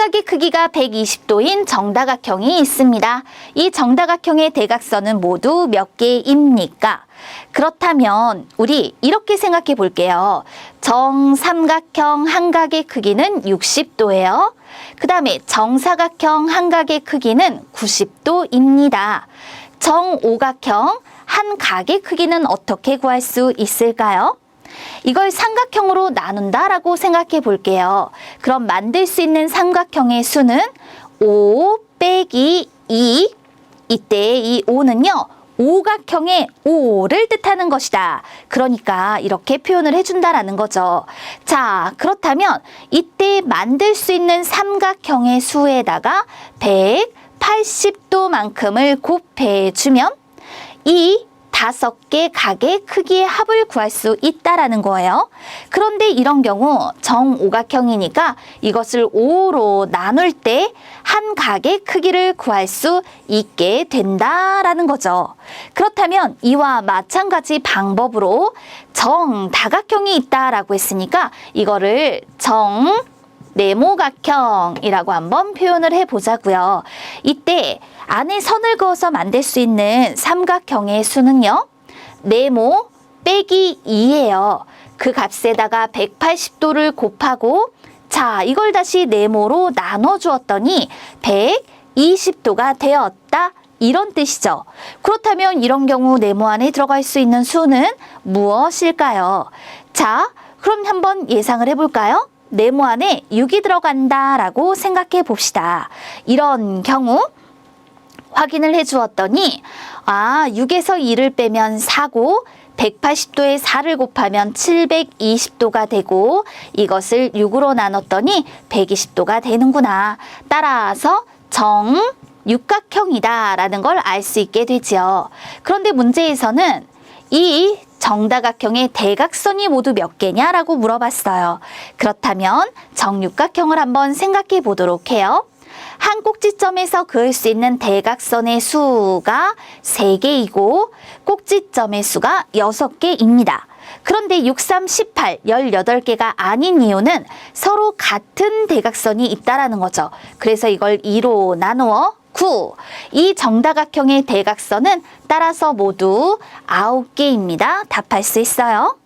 삼각의 크기가 120도인 정다각형이 있습니다. 이 정다각형의 대각선은 모두 몇 개입니까? 그렇다면 우리 이렇게 생각해 볼게요. 정삼각형 한각의 크기는 60도예요. 그 다음에 정사각형 한각의 크기는 90도입니다. 정오각형 한 각의 크기는 어떻게 구할 수 있을까요? 이걸 삼각형으로 나눈다라고 생각해 볼게요. 그럼 만들 수 있는 삼각형의 수는 5 빼기 2. 이때 이 5는요. 오각형의 5를 뜻하는 것이다. 그러니까 이렇게 표현을 해준다라는 거죠. 자, 그렇다면 이때 만들 수 있는 삼각형의 수에다가 180도만큼을 곱해주면 이 다섯 개 각의 크기의 합을 구할 수 있다라는 거예요. 그런데 이런 경우 정오각형이니까 이것을 5로 나눌 때한 각의 크기를 구할 수 있게 된다라는 거죠. 그렇다면 이와 마찬가지 방법으로 정다각형이 있다라고 했으니까 이거를 정 네모각형이라고 한번 표현을 해보자고요. 이때 안에 선을 그어서 만들 수 있는 삼각형의 수는요. 네모 빼기 2예요. 그 값에다가 180도를 곱하고 자 이걸 다시 네모로 나눠 주었더니 120도가 되었다. 이런 뜻이죠. 그렇다면 이런 경우 네모 안에 들어갈 수 있는 수는 무엇일까요? 자, 그럼 한번 예상을 해볼까요? 네모 안에 6이 들어간다 라고 생각해 봅시다. 이런 경우 확인을 해 주었더니 아, 6에서 2를 빼면 4고 180도에 4를 곱하면 720도가 되고 이것을 6으로 나눴더니 120도가 되는구나. 따라서 정 육각형이다 라는 걸 알 수 있게 되지요. 그런데 문제에서는 이 정다각형의 대각선이 모두 몇 개냐라고 물어봤어요. 그렇다면 정육각형을 한번 생각해 보도록 해요. 한 꼭지점에서 그을 수 있는 대각선의 수가 3개이고 꼭지점의 수가 6개입니다. 그런데 6, 3, 18, 18개가 아닌 이유는 서로 같은 대각선이 있다라는 거죠. 그래서 이걸 2로 나누어 9. 이 정다각형의 대각선은 따라서 모두 9개입니다. 답할 수 있어요.